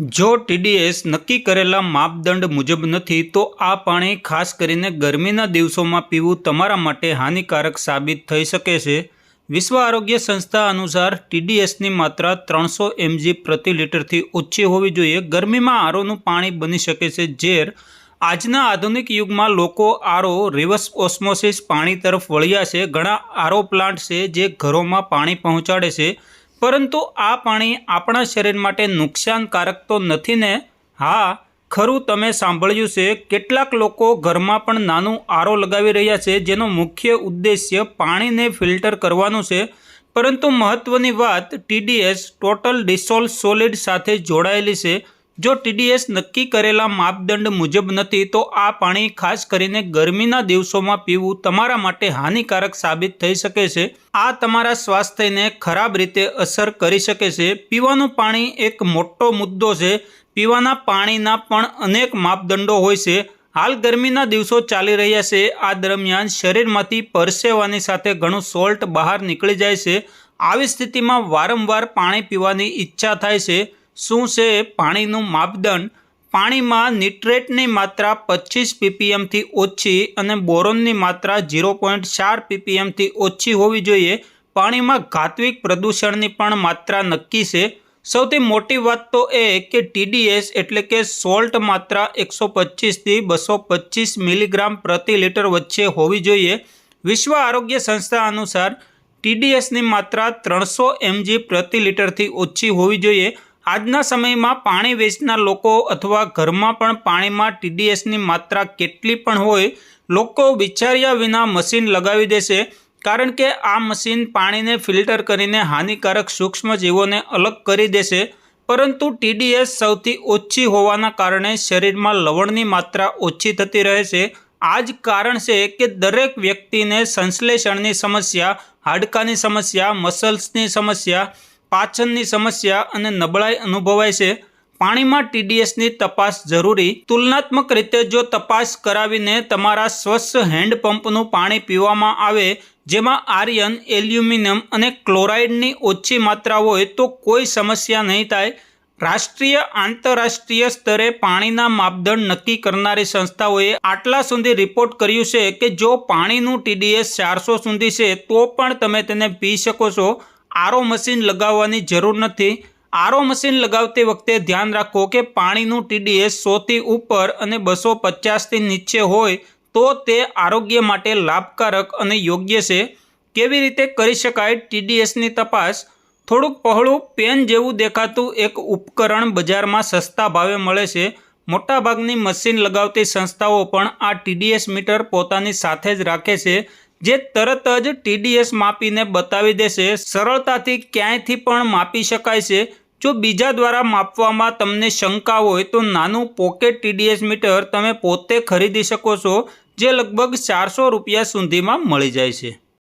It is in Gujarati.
જો ટીડીએસ નક્કી કરેલા માપદંડ મુજબ નથી, તો આ પાણી ખાસ કરીને ગરમીના દિવસોમાં પીવું તમારા માટે હાનિકારક સાબિત થઈ શકે છે. વિશ્વ આરોગ્ય સંસ્થા અનુસાર ટીડીએસની માત્રા ત્રણસો એમજી પ્રતિ લીટરથી ઓછી હોવી જોઈએ. ગરમીમાં આરોનું પાણી બની શકે છે. ઝેર, આજના આધુનિક યુગમાં લોકો આરો રિવર્સ ઓસ્મોસિસ પાણી તરફ વળ્યા છે. ઘણા આરો પ્લાન્ટ છે જે ઘરોમાં પાણી પહોંચાડે છે. પરંતુ આ પાણી આપણા શરીર માટે નુકસાનકારક તો નથી ને? હા, ખરું તમે સાંભળ્યું છે, કેટલાક લોકો ઘરમાં પણ નાનું આરો લગાવી રહ્યા છે, જેનો મુખ્ય ઉદ્દેશ્ય પાણીને ફિલ્ટર કરવાનું છે. પરંતુ મહત્ત્વની વાત ટીડીએસ ટોટલ ડિસોલ્વ સોલિડ સાથે જોડાયેલી છે. જો ટીડીએસ નક્કી કરેલા માપદંડ મુજબ નથી, તો આ પાણી ખાસ કરીને ગરમીના દિવસોમાં પીવું તમારા માટે હાનિકારક સાબિત થઈ શકે છે. આ તમારા સ્વાસ્થ્યને ખરાબ રીતે અસર કરી શકે છે. પીવાનું પાણી એક મોટો મુદ્દો છે. પીવાના પાણીના પણ અનેક માપદંડો હોય છે. હાલ ગરમીના દિવસો ચાલી રહ્યા છે. આ દરમિયાન શરીરમાંથી પરસેવાની સાથે ઘણું સોલ્ટ બહાર નીકળી જાય છે. આવી સ્થિતિમાં વારંવાર પાણી પીવાની ઈચ્છા થાય છે. શું છે પાણીનું માપદંડ? પાણીમાં નિટ્રેટની માત્રા પચીસ પીપીએમથી ઓછી અને બોરોનની માત્રા ઝીરો પોઈન્ટ ચાર પીપીએમથી ઓછી હોવી જોઈએ. પાણીમાં ઘાતવિક પ્રદૂષણની પણ માત્રા નક્કી છે. સૌથી મોટી વાત તો એ કે ટીડીએસ એટલે કે સોલ્ટ માત્રા એકસો પચીસથી બસો પચીસ મિલીગ્રામ પ્રતિ લીટર વચ્ચે હોવી જોઈએ. વિશ્વ આરોગ્ય સંસ્થા અનુસાર ટીડીએસની માત્રા ત્રણસો એમજી પ્રતિ લીટરથી ઓછી હોવી જોઈએ. આજના સમયમાં પાણી વેચનાર લોકો અથવા ઘરમાં પણ પાણીમાં ટીડીએસની માત્રા કેટલી પણ હોય, લોકો વિચાર્યા વિના મશીન લગાવી દેશે. કારણ કે આ મશીન પાણીને ફિલ્ટર કરીને હાનિકારક સૂક્ષ્મજીવોને અલગ કરી દેશે. પરંતુ ટીડીએસ સૌથી ઓછી હોવાના કારણે શરીરમાં લવણની માત્રા ઓછી થતી રહે છે. આ જ કારણ છે કે દરેક વ્યક્તિને સંશ્લેષણની સમસ્યા, હાડકાની સમસ્યા, મસલ્સની સમસ્યા પાચનની સમસ્યા અને નબળાઈ અનુભવાય છે. પાણીમાં ટીડીએસની તપાસ જરૂરી. તુલનાત્મક રીતે જો તપાસ કરાવીને તમારા સ્વચ્છ હેન્ડપંપનું પાણી પીવામાં આવે, જેમાં આર્યન, એલ્યુમિનિયમ અને ક્લોરાઇડની ઓછી માત્રા હોય તો કોઈ સમસ્યા નહીં થાય. રાષ્ટ્રીય, આંતરરાષ્ટ્રીય સ્તરે પાણીના માપદંડ નક્કી કરનારી સંસ્થાઓએ આટલા સુધી રિપોર્ટ કર્યું છે કે જો પાણીનું ટીડીએસ ચારસો સુધી છે, તો પણ તમે તેને પી શકો છો. આરો મશીન લગાવવાની જરૂર નથી. આરો મશીન લગાવતી વખતે ધ્યાન રાખો કે પાણીનું ટીડીએસ સોથી ઉપર અને બસો પચાસથી નીચે હોય તો તે આરોગ્ય માટે લાભકારક અને યોગ્ય છે. કેવી રીતે કરી શકાય ટીડીએસની તપાસ? થોડુંક પહોળું પેન જેવું દેખાતું એક ઉપકરણ બજારમાં સસ્તા ભાવે મળે છે. મોટાભાગની મશીન લગાવતી સંસ્થાઓ પણ આ ટીડીએસ મીટર પોતાની સાથે જ રાખે છે. જે તરત જ ટીડીએસ માપીને બતાવી દેશે. સરળતાથી ક્યાંયથી પણ માપી શકાય છે. જો બીજા દ્વારા માપવામાં તમને શંકા હોય તો નાનું પોકેટ ટીડીએસ મીટર તમે પોતે ખરીદી શકો છો, જે લગભગ ચારસો રૂપિયા સુધીમાં મળી જાય છે.